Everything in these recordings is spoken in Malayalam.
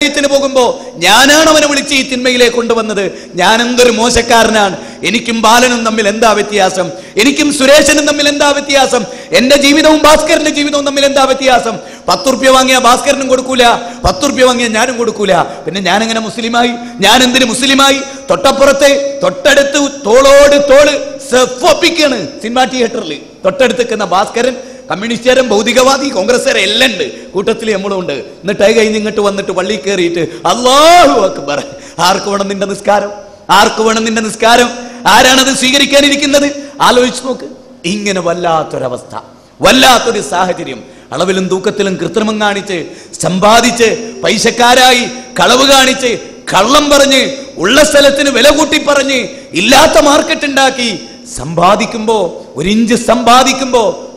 ത്തിന് പോകുമ്പോ ഞാനാണ് അവനെ വിളിച്ച് ഈ തിന്മയിലേക്ക് കൊണ്ടുവന്നത്. ഞാൻ എന്തൊരു മോശക്കാരനാണ്. എനിക്കും ബാലനും തമ്മിൽ എന്താ വ്യത്യാസം? എനിക്കും സുരേഷനും തമ്മിൽ എന്താ വ്യത്യാസം? എന്റെ ജീവിതവും ഭാസ്കരന്റെ ജീവിതവും തമ്മിൽ എന്താ വ്യത്യാസം? പത്തുറുപ്യ വാങ്ങിയ ഭാസ്കരനും കൊടുക്കൂല. പത്തുറുപ്യ വാങ്ങിയ ഞാനും കൊടുക്കൂല. പിന്നെ ഞാൻ എങ്ങനെ മുസ്ലിമായി? ഞാൻ എന്തിന് മുസ്ലിമായി? തൊട്ടപ്പുറത്തെ തൊട്ടടുത്ത് തോളോട് തോൾ സെഫൊപ്പിക്കാണ് സിനിമാ തിയേറ്ററിൽ തൊട്ടടുത്ത് നിൽക്കുന്ന ഭാസ്കരൻ കമ്മ്യൂണിസ്റ്റുകാരൻ ഭൗതികവാദി കോൺഗ്രസ്സുകാരെ എല്ലാം ഉണ്ട്. കൂട്ടത്തിൽ നമ്മളും ഉണ്ട്. എന്നിട്ട് കഴിഞ്ഞ് ഇങ്ങോട്ട് വന്നിട്ട് പള്ളി കയറിയിട്ട് അള്ളാഹു അക്ബർ. ആർക്ക് വേണം നിന്റെ നിസ്കാരം? ആർക്ക് വേണം നിന്റെ നിസ്കാരം? ആരാണത് സ്വീകരിക്കാനിരിക്കുന്നത്? ആലോചിച്ച് നോക്ക്. ഇങ്ങനെ വല്ലാത്തൊരവസ്ഥ. വല്ലാത്തൊരു സാഹചര്യം. അളവിലും തൂക്കത്തിലും കൃത്രിമം കാണിച്ച് സമ്പാദിച്ച് പൈസക്കാരായി കളവ് കാണിച്ച് കള്ളം പറഞ്ഞ് ഉള്ള സ്ഥലത്തിന് വില കൂട്ടി പറഞ്ഞ് ഇല്ലാത്ത മാർക്കറ്റ് ഉണ്ടാക്കി സമ്പാദിക്കുമ്പോ ഒരു ഇഞ്ച്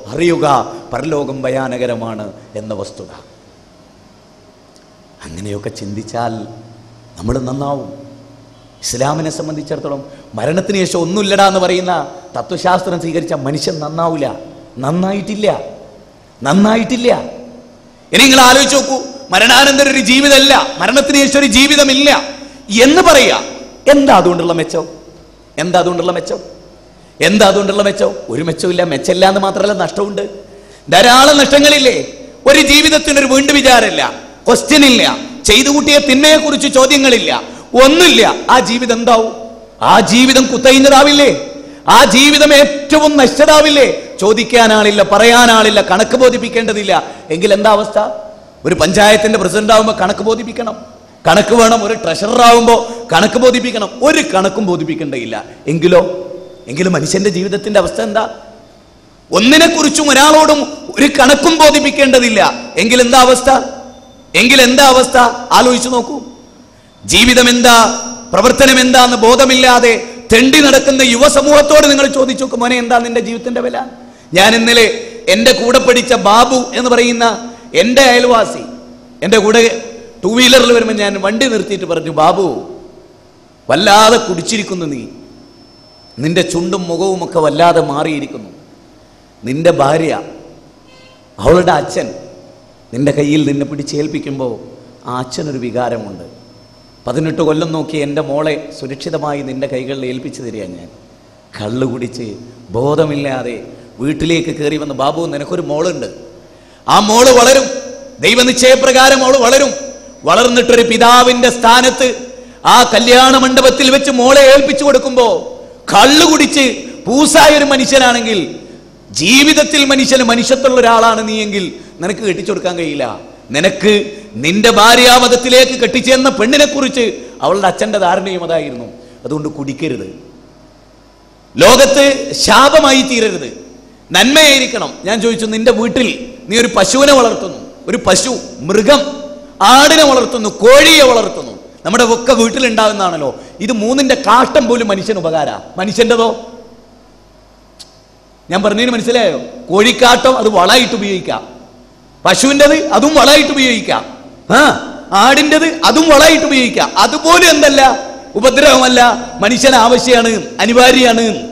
അറിയുക പരലോകം ഭയാനകരമാണ് എന്ന വസ്തുത. അങ്ങനെയൊക്കെ ചിന്തിച്ചാൽ നമ്മൾ നന്നാവും. ഇസ്ലാമിനെ സംബന്ധിച്ചിടത്തോളം മരണത്തിന് ശേഷം ഒന്നുമില്ലടാ എന്ന് പറയുന്ന തത്വശാസ്ത്രം സ്വീകരിച്ച മനുഷ്യൻ നന്നാവില്ല നന്നായിട്ടില്ല. നന്നായിട്ടില്ല. ഇനി നിങ്ങൾ ആലോചിച്ച് നോക്കൂ മരണാനന്തര ഒരു ജീവിതമല്ല മരണത്തിന് ശേഷം ഒരു ജീവിതമില്ല എന്ന് പറയുക. എന്താ അതുകൊണ്ടുള്ള മെച്ചം? എന്താ അതുകൊണ്ടുള്ള മെച്ചം? എന്താ അതുകൊണ്ടുള്ള മെച്ചം? ഒരു മെച്ചമില്ല മെച്ചമില്ല എന്ന് മാത്രമല്ല നഷ്ടമുണ്ട് ധാരാളം നഷ്ടങ്ങളില്ലേ? ഒരു ജീവിതത്തിനൊരു വീണ്ടും വിചാരമില്ല ക്വസ്റ്റ്യൻ ഇല്ല ചെയ്തു കൂട്ടിയ തിന്മയെ കുറിച്ച് ചോദ്യങ്ങളില്ല ഒന്നുമില്ല. ആ ജീവിതം എന്താവും? ആ ജീവിതം കുത്തയിഞ്ഞതാവില്ലേ ആ ജീവിതം ഏറ്റവും നശിച്ചതാവില്ലേ? ചോദിക്കാനാളില്ല പറയാനാളില്ല കണക്ക് ബോധിപ്പിക്കേണ്ടതില്ല. എങ്കിൽ എന്താ അവസ്ഥ? ഒരു പഞ്ചായത്തിന്റെ പ്രസിഡന്റ് ആവുമ്പോൾ കണക്ക് ബോധിപ്പിക്കണം. കണക്ക് വേണം ഒരു ട്രഷറർ ആവുമ്പോൾ കണക്ക് ബോധിപ്പിക്കണം. ഒരു കണക്കും ബോധിപ്പിക്കേണ്ടതില്ല. എങ്കിലോ എങ്കിലും മനുഷ്യന്റെ ജീവിതത്തിന്റെ അവസ്ഥ എന്താ? ഒന്നിനെക്കുറിച്ചും ഒരാളോടും ഒരു കണക്കും ബോധിപ്പിക്കേണ്ടതില്ല. എങ്കിൽ എന്താ അവസ്ഥ? എങ്കിൽ എന്താ അവസ്ഥ? ആലോചിച്ചു നോക്കൂ. ജീവിതം എന്താ? പ്രവർത്തനം എന്താന്ന് ബോധമില്ലാതെ തെണ്ടി നടക്കുന്ന യുവസമൂഹത്തോട് നിങ്ങൾ ചോദിച്ചു നോക്കും മോനെ എന്താ നിന്റെ ജീവിതത്തിന്റെ വില? ഞാൻ ഇന്നലെ എന്റെ കൂടെ പഠിച്ച ബാബു എന്ന് പറയുന്ന എന്റെ അയൽവാസി എന്റെ കൂടെ ടൂ വീലറിൽ വരുമ്പോൾ ഞാൻ വണ്ടി നിർത്തിയിട്ട് പറഞ്ഞു ബാബു വല്ലാതെ കുടിച്ചിരിക്കുന്നു നീ. നിന്റെ ചുണ്ടും മുഖവും ഒക്കെ വല്ലാതെ മാറിയിരിക്കുന്നു. നിന്റെ ഭാര്യ അവളുടെ അച്ഛൻ നിന്റെ കയ്യിൽ നിന്നെ പിടിച്ചേൽപ്പിക്കുമ്പോൾ ആ അച്ഛനൊരു വികാരമുണ്ട്. പതിനെട്ട് കൊല്ലം നോക്കി എന്റെ മോളെ സുരക്ഷിതമായി നിന്റെ കൈകളിൽ ഏൽപ്പിച്ചു തരിക ഞാൻ. കള്ളു കുടിച്ച് ബോധമില്ലാതെ വീട്ടിലേക്ക് കയറി വന്ന ബാബു നിനക്കൊരു മോളുണ്ട്. ആ മോൾ വളരും. ദൈവനിശ്ചയപ്രകാരം മോൾ വളരും. വളർന്നിട്ടൊരു പിതാവിന്റെ സ്ഥാനത്ത് ആ കല്യാണ മണ്ഡപത്തിൽ വെച്ച് മോളെ ഏൽപ്പിച്ചു കൊടുക്കുമ്പോ കള്ളു കുടിച്ച് പൂസായ ഒരു മനുഷ്യനാണെങ്കിൽ ജീവിതത്തിൽ മനുഷ്യന് മനുഷ്യത്തുള്ള ഒരാളാണ് നീയെങ്കിൽ നിനക്ക് കെട്ടിച്ചു കൊടുക്കാൻ കഴിയില്ല. നിനക്ക് നിന്റെ ഭാര്യാമതത്തിലേക്ക് കെട്ടിച്ചേർന്ന പെണ്ണിനെ കുറിച്ച് അവളുടെ അച്ഛന്റെ ധാരണയും അതായിരുന്നു. അതുകൊണ്ട് കുടിക്കരുത്. ലോകത്ത് ശാപമായി തീരരുത്. നന്മയായിരിക്കണം. ഞാൻ ചോദിച്ചു നിന്റെ വീട്ടിൽ നീ ഒരു പശുവിനെ വളർത്തുന്നു. ഒരു പശു മൃഗം ആടിനെ വളർത്തുന്നു കോഴിയെ വളർത്തുന്നു. നമ്മുടെ ഒക്കെ വീട്ടിലുണ്ടാകുന്നതാണല്ലോ. ഇത് മൂന്നിന്റെ കാഷ്ടം പോലും മനുഷ്യന് ഉപകാര. മനുഷ്യന്റെതോ ഞാൻ പറഞ്ഞതിന് മനസ്സിലായോ? കോഴിക്കാട്ടം അത് വളമായിട്ട് ഉപയോഗിക്കാം. പശുവിന്റെത് അതും വളമായിട്ട് ഉപയോഗിക്കാം. ആ ആടിന്റെത് അതും വളമായിട്ട് ഉപയോഗിക്കാം. അതുപോലും എന്തല്ല? ഉപദ്രവമല്ല മനുഷ്യന് ആവശ്യമാണ് അനിവാര്യമാണ്.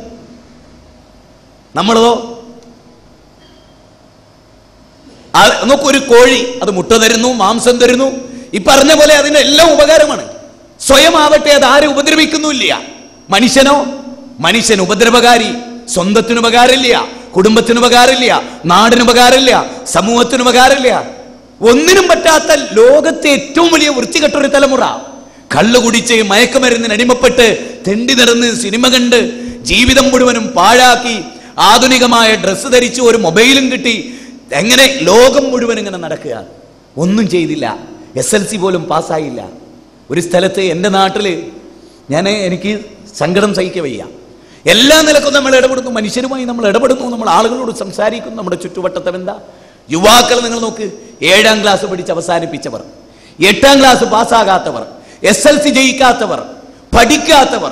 നമ്മളതോ? നമുക്കൊരു കോഴി അത് മുട്ട തരുന്നു മാംസം തരുന്നു. ഈ പറഞ്ഞ പോലെ അതിന്റെ എല്ലാം ഉപകാരമാണ്. സ്വയം ആവട്ടെ അത് ആരെ ഉപദ്രവിക്കുന്നില്ല മനുഷ്യനോ? മനുഷ്യൻ ഉപദ്രവകാരി സ്വന്തത്തിന് ഉപകാരമില്ല കുടുംബത്തിന് ഉപകാരമില്ല നാടിന് ഉപകാരമില്ല സമൂഹത്തിന് ഉപകാരമില്ല. ഒന്നിനും പറ്റാത്ത ലോകത്തെ ഏറ്റവും വലിയ വൃത്തികെട്ട ഒരു തലമുറ. കള്ളു കുടിച്ച് മയക്കുമരുന്നിന് അടിമപ്പെട്ട് തെണ്ടി നിറന്ന് സിനിമ കണ്ട് ജീവിതം മുഴുവനും പാഴാക്കി ആധുനികമായ ഡ്രസ്സ് ധരിച്ച് ഒരു മൊബൈലും കിട്ടി. എങ്ങനെ ലോകം മുഴുവൻ ഇങ്ങനെ നടക്കുക ഒന്നും ചെയ്തില്ല. എസ് എൽ സി പോലും പാസ്സായില്ല ഒരു സ്ഥലത്ത് എന്റെ നാട്ടിൽ ഞാൻ എനിക്ക് സങ്കടം സഹിക്ക വയ്യ. എല്ലാ നിലക്കും നമ്മൾ ഇടപെടുന്നു. മനുഷ്യരുമായി നമ്മൾ ഇടപെടുന്നു. നമ്മൾ ആളുകളോട് സംസാരിക്കുന്നു. നമ്മുടെ ചുറ്റുവട്ടത്തെ എന്താ യുവാക്കൾ നിങ്ങൾ നോക്ക്. ഏഴാം ക്ലാസ് പഠിച്ച് അവസാനിപ്പിച്ചവർ. എട്ടാം ക്ലാസ് പാസ്സാകാത്തവർ. എസ് എൽ സി ജയിക്കാത്തവർ. പഠിക്കാത്തവർ.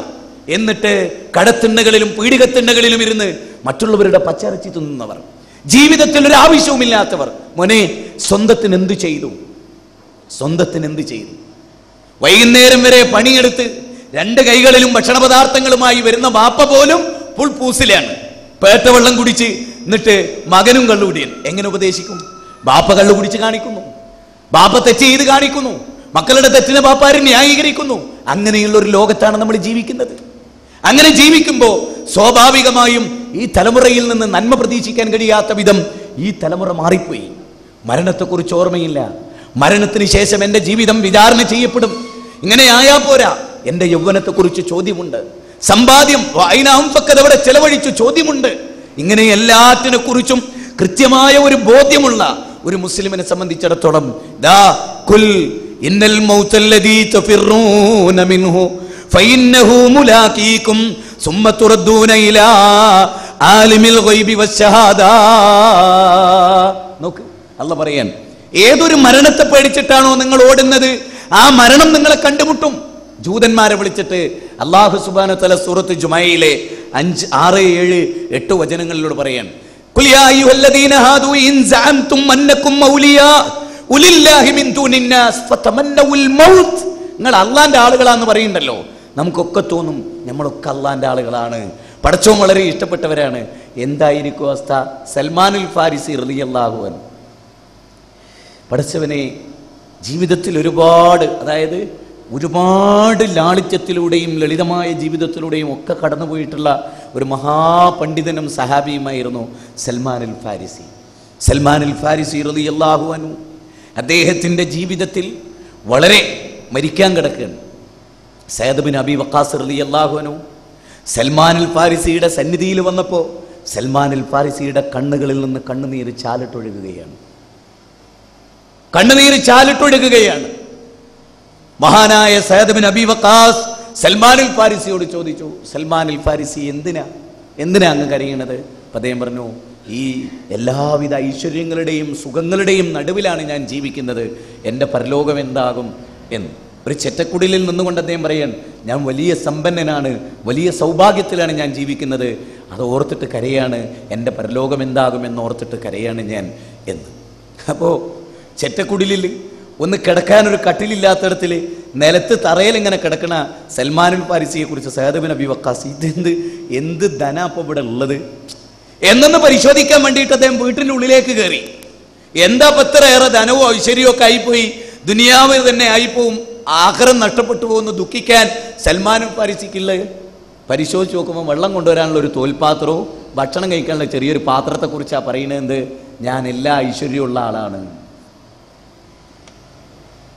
എന്നിട്ട് കടത്തിണ്ണകളിലും പീഡികത്തിണ്ണകളിലും ഇരുന്ന് മറ്റുള്ളവരുടെ പച്ചറച്ചി തിന്നുന്നവർ. ജീവിതത്തിൽ ഒരു ആവശ്യവുമില്ലാത്തവർ. മോനെ സ്വന്തത്തിന് എന്ത് ചെയ്തു? സ്വന്തത്തിന് എന്ത് ചെയ്തു? വൈകുന്നേരം വരെ പണിയെടുത്ത് രണ്ട് കൈകളിലും ഭക്ഷണ പദാർത്ഥങ്ങളുമായി വരുന്ന ബാപ്പ പോലും പുൾപൂസിലാണ് പേട്ട വെള്ളം കുടിച്ച് എന്നിട്ട് മകനും കള്ളുകുടിയൻ. എങ്ങനെ ഉപദേശിക്കും? ബാപ്പ കള്ളു കുടിച്ച് കാണിക്കുന്നു. ബാപ്പ തെറ്റ് ചെയ്ത് കാണിക്കുന്നു. മക്കളുടെ തെറ്റിനെ പാപ്പാര് ന്യായീകരിക്കുന്നു. അങ്ങനെയുള്ള ഒരു ലോകത്താണ് നമ്മൾ ജീവിക്കുന്നത്. അങ്ങനെ ജീവിക്കുമ്പോൾ സ്വാഭാവികമായും ഈ തലമുറയിൽ നിന്ന് നന്മ പ്രതീക്ഷിക്കാൻ കഴിയാത്ത വിധം ഈ തലമുറ മാറിപ്പോയി. മരണത്തെക്കുറിച്ച് ഓർമ്മയില്ല. മരണത്തിന് ശേഷം എന്റെ ജീവിതം വിചാരണ ചെയ്യപ്പെടും. ഇങ്ങനെ ആയാ പോരാ. എന്റെ യൗവനത്തെക്കുറിച്ച് ചോദ്യമുണ്ട്. സമ്പാദ്യം അതിനവിടെ ചെലവഴിച്ചു ചോദ്യമുണ്ട്. ഇങ്ങനെ എല്ലാറ്റിനെ കുറിച്ചും കൃത്യമായ ഒരു ബോധ്യമുള്ള ഒരു മുസ്ലിമിനെ സംബന്ധിച്ചിടത്തോളം ദാ ഇന്നൽ തഫിറൂന മിൻഹു ഫഇന്നഹു മുലാഖീകും ഇലാ ആലിമിൽ ഗൈബി വശഹാദാ നോക്ക് അല്ല പറയാൻ. ഏതൊരു മരണത്തെ പേടിച്ചിട്ടാണോ നിങ്ങൾ ഓടുന്നത്? ആ മരണം നിങ്ങളെ കണ്ടുമുട്ടും. ജൂതന്മാരെ വിളിച്ചിട്ട് അള്ളാഹു സുബാന തല സൂറത്ത് ജുമയിലെ അഞ്ച് ആറ് ഏഴ് എട്ട് വചനങ്ങളിലൂടെ പറയാൻ. "ഖുൽ യാ അയ്യുഹല്ലദീന ഇൻ സഅംതും അന്നകും മൗലിയാ ഉലില്ലാഹി മിൻ ദൂനിന്നാസ് ഫതമന്നവുൽ മൗത്ത്. നിങ്ങൾ അള്ളാന്റെ ആളുകളാന്ന് പറയണ്ടല്ലോ നമുക്കൊക്കെ തോന്നും നമ്മളൊക്കെ അള്ളാന്റെ ആളുകളാണ്. പടച്ചോൻ വളരെ ഇഷ്ടപ്പെട്ടവരാണ്. എന്തായിരിക്കും അവസ്ഥ? സൽമാനുൽ ഫാരിസി റളിയല്ലാഹു അൻഹു. പഠിച്ചവനെ ജീവിതത്തിൽ ഒരുപാട് അതായത് ഒരുപാട് ലാളിത്യത്തിലൂടെയും ലളിതമായ ജീവിതത്തിലൂടെയും ഒക്കെ കടന്നുപോയിട്ടുള്ള ഒരു മഹാപണ്ഡിതനും സഹാബിയുമായിരുന്നു സൽമാനുൽ ഫാരിസി. സൽമാനുൽ ഫാരിസി റളിയല്ലാഹു അൻഹു അദ്ദേഹത്തിന്റെ ജീവിതത്തിൽ വളരെ മരിക്കാൻ കിടക്കുകയാണ്. സയദ്ബിൻ ബിൻ അബി വക്കാസ് റതി റളിയല്ലാഹു അൻഹു സൽമാനുൽ ഫാരിസിയുടെ സന്നിധിയിൽ വന്നപ്പോൾ സൽമാനുൽ ഫാരിസിയുടെ കണ്ണുകളിൽ നിന്ന് കണ്ണുനീര് ചാലിട്ടൊഴുകുകയാണ്. കണ്ണുനീര് ചാലിട്ടൊഴുകുകയാണ്. മഹാനായ സയദബിൻ ബിൻ അബി വക്കാസ് സൽമാനിൽ ഫാരിസിയോട് ചോദിച്ചു സൽമാനിൽ ഫാരിസി എന്തിനാ? എന്തിനാ അങ്ങ് കരയണത്? അദ്ദേഹം പറഞ്ഞു ഈ എല്ലാവിധ ഐശ്വര്യങ്ങളുടെയും സുഖങ്ങളുടെയും നടുവിലാണ് ഞാൻ ജീവിക്കുന്നത്. എന്റെ പരലോകം എന്താകും? എന്ന്. ഒരു ചെറ്റക്കുടിലിൽ നിന്നുകൊണ്ട് അദ്ദേഹം പറയാൻ ഞാൻ വലിയ സമ്പന്നനാണ് വലിയ സൗഭാഗ്യത്തിലാണ് ഞാൻ ജീവിക്കുന്നത്. അത് ഓർത്തിട്ട് കരയാണ്. എന്റെ പരലോകം എന്താകും എന്ന് ഓർത്തിട്ട് കരയാണ് ഞാൻ. എന്ന്. അപ്പോൾ ചെറ്റക്കുടിലിൽ ഒന്ന് കിടക്കാനൊരു കട്ടിലില്ലാത്തടത്തിൽ നിലത്ത് തറയിൽ ഇങ്ങനെ കിടക്കണ സൽമാനുൽ പാരിസിയെ കുറിച്ച് സഹദബിൻ അബി വക്കാസ് ഇതെന്ത് എന്ത് ധന അപ്പം ഇവിടെ ഉള്ളത്? എന്നൊന്ന് പരിശോധിക്കാൻ വേണ്ടിയിട്ട് അദ്ദേഹം വീട്ടിന്റെ ഉള്ളിലേക്ക് കയറി. എന്താ പത്രയേറെ ധനവും ഐശ്വര്യവും ഒക്കെ ആയിപ്പോയി? ദുനിയാവ് തന്നെ ആയിപ്പോവും. ആഹാരം നഷ്ടപ്പെട്ടു പോകുന്ന ദുഃഖിക്കാൻ സൽമാനുൽ പാരിസിക്കുള്ളത് പരിശോധിച്ച് നോക്കുമ്പോൾ വെള്ളം കൊണ്ടുവരാനുള്ള ഒരു തോൽപാത്രവും ഭക്ഷണം കഴിക്കാനുള്ള ചെറിയൊരു പാത്രത്തെക്കുറിച്ചാണ് പറയുന്നത് എന്ത്? ഞാൻ എല്ലാ ഐശ്വര്യമുള്ള ആളാണ്.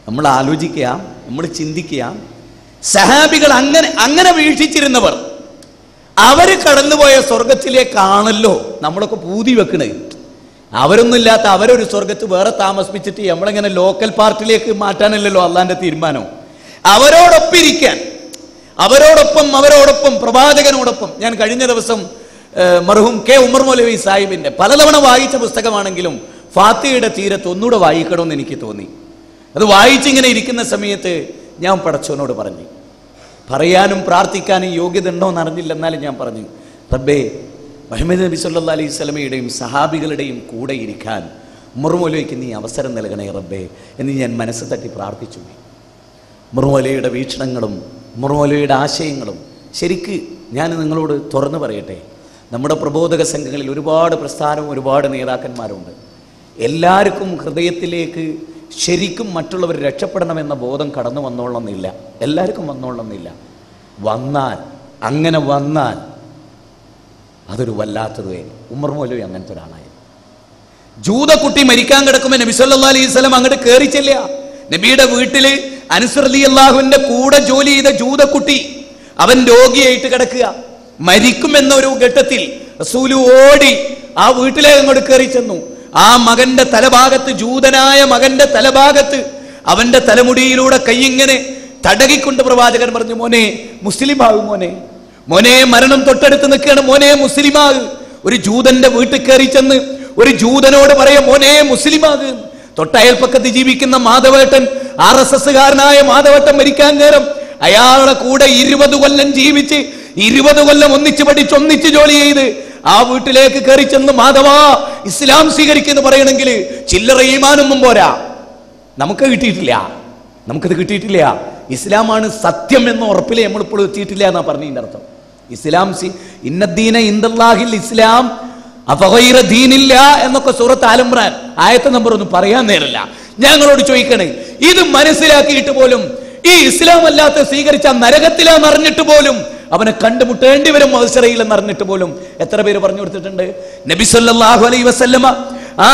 നമ്മൾ ആലോചിക്കുക നമ്മൾ ചിന്തിക്കുക സഹാബികൾ അങ്ങനെ അങ്ങനെ വീക്ഷിച്ചിരുന്നവർ. അവർ കടന്നുപോയ സ്വർഗത്തിലേക്കാണല്ലോ നമ്മളൊക്കെ പൂതി വെക്കണേ അവരൊന്നുമില്ലാത്ത അവരൊരു സ്വർഗത്ത് വേറെ താമസിപ്പിച്ചിട്ട് നമ്മളിങ്ങനെ ലോക്കൽ പാർട്ടിയിലേക്ക് മാറ്റാനല്ലല്ലോ അള്ളാന്റെ തീരുമാനം. അവരോടൊപ്പം ഇരിക്കാൻ അവരോടൊപ്പം അവരോടൊപ്പം പ്രവാചകനോടൊപ്പം. ഞാൻ കഴിഞ്ഞ ദിവസം മർഹൂം കെ. ഉമർ മൗലവി സാഹിബിന്റെ പലതവണ വായിച്ച പുസ്തകമാണെങ്കിലും ഫാത്തിയുടെ തീരത്ത് ഒന്നുകൂടെ വായിക്കണമെന്ന് എനിക്ക് തോന്നി. അത് വായിച്ചിങ്ങനെ ഇരിക്കുന്ന സമയത്ത് ഞാൻ പടച്ചവനോട് പറഞ്ഞു. പറയാനും പ്രാർത്ഥിക്കാനും യോഗ്യത ഉണ്ടോ എന്ന് അറിഞ്ഞില്ല എന്നാലും ഞാൻ പറഞ്ഞു. റബ്ബേ മഹമ്മദ് നബി സല്ലാ അലൈഹി സ്വലമയുടെയും സഹാബികളുടെയും കൂടെ ഇരിക്കാൻ മുറുമൊലയ്ക്ക് നീ അവസരം നൽകണേ റബ്ബേ എന്ന് ഞാൻ മനസ്സ് തട്ടി പ്രാർത്ഥിച്ചു. മുറുമലയുടെ വീക്ഷണങ്ങളും മുറുമലയുടെ ആശയങ്ങളും ശരിക്ക് ഞാൻ നിങ്ങളോട് തുറന്നു പറയട്ടെ. നമ്മുടെ പ്രബോധക സംഘങ്ങളിൽ ഒരുപാട് പ്രസ്ഥാനവും ഒരുപാട് നേതാക്കന്മാരുണ്ട്. എല്ലാവർക്കും ഹൃദയത്തിലേക്ക് ശരിക്കും മറ്റുള്ളവർ രക്ഷപ്പെടണമെന്ന ബോധം കടന്നു വന്നോളന്നില്ല. എല്ലാവർക്കും വന്നോളന്നില്ല. വന്നാൽ അങ്ങനെ വന്നാൽ അതൊരു വല്ലാത്തത് ഉമർ മൗലവി അങ്ങനത്തെ ഒരാളായിരുന്നു ജൂതക്കുട്ടി മരിക്കാൻ കിടക്കുമ്പോൾ നബി സല്ലാ അലൈഹി വസല്ലം അങ്ങോട്ട് കയറി ചെല്ലുക നബിയുടെ വീട്ടിൽ അനുസൃതി അള്ളാഹുവിന്റെ കൂടെ ജോലി ചെയ്ത ജൂതക്കുട്ടി അവൻ രോഗിയായിട്ട് കിടക്കുക. മരിക്കുമെന്ന ഒരു ഘട്ടത്തിൽ റസൂലു ഓടി ആ വീട്ടിലേക്ക് അങ്ങോട്ട് കയറി ചെന്നു. ആ മകന്റെ തലഭാഗത്ത് ജൂതനായ മകന്റെ തലഭാഗത്ത് അവന്റെ തലമുടിയിലൂടെ കൈയിങ്ങനെ തടകിക്കൊണ്ട് പ്രവാചകൻ പറഞ്ഞു മോനെ മുസ്ലിം ആകും മോനെ മോനെ മരണം തൊട്ടടുത്ത് നിൽക്കുകയാണ് മോനെ മുസ്ലിം ആകും ഒരു ജൂതന്റെ വീട്ടിൽ കയറി ചെന്ന് ഒരു ജൂതനോട് പറയാം മോനെ മുസ്ലിം ആകും തൊട്ടയൽപ്പക്കത്ത് ജീവിക്കുന്ന മാധവേട്ടൻ ആർ എസ് എസ്സുകാരനായ മാധവേട്ടൻ മരിക്കാൻ നേരം അയാളുടെ കൂടെ ഇരുപത് കൊല്ലം ജീവിച്ച് ഇരുപത് കൊല്ലം ഒന്നിച്ച് പഠിച്ച് ഒന്നിച്ച് ജോലി ചെയ്ത് ആ വീട്ടിലേക്ക് കയറി ചെന്ന് മാധവ ഇസ്ലാം സ്വീകരിക്കുന്നു പറയണമെങ്കിൽ ചില്ലറ ഈമാനൊന്നും പോരാ. നമുക്ക് കിട്ടിയിട്ടില്ല. നമുക്കത് കിട്ടിയിട്ടില്ല. ഇസ്ലാമാണ് സത്യം എന്ന ഉറപ്പിൽ നമ്മൾ ഇപ്പോൾ എത്തിയിട്ടില്ല എന്നാ പറഞ്ഞതിന്റെ അർത്ഥം. ഇസ്ലാം സി ഇന്നദ്ദീന ഇന്ദല്ലാഹിൽ ഇസ്ലാം അപകൈറ ദീനില്ല എന്നൊക്കെ സൂറത്ത് ആലംബ്രാൻ ആയത്തെ നമ്പർ ഒന്നും പറയാൻ നേരല്ല ഞങ്ങളോട് ചോദിക്കണേ ഇത് മനസ്സിലാക്കിയിട്ട് പോലും ഈ ഇസ്ലാം അല്ലാത്ത സ്വീകരിച്ച നരകത്തിലാന്ന് അറിഞ്ഞിട്ട് പോലും അവനെ കണ്ടുമുട്ടേണ്ടി വരും മത്സരയിൽ അറിഞ്ഞിട്ട് പോലും. എത്ര പേര് പറഞ്ഞു കൊടുത്തിട്ടുണ്ട്? നബി സല്ലല്ലാഹു അലൈഹി വസല്ലമ ആ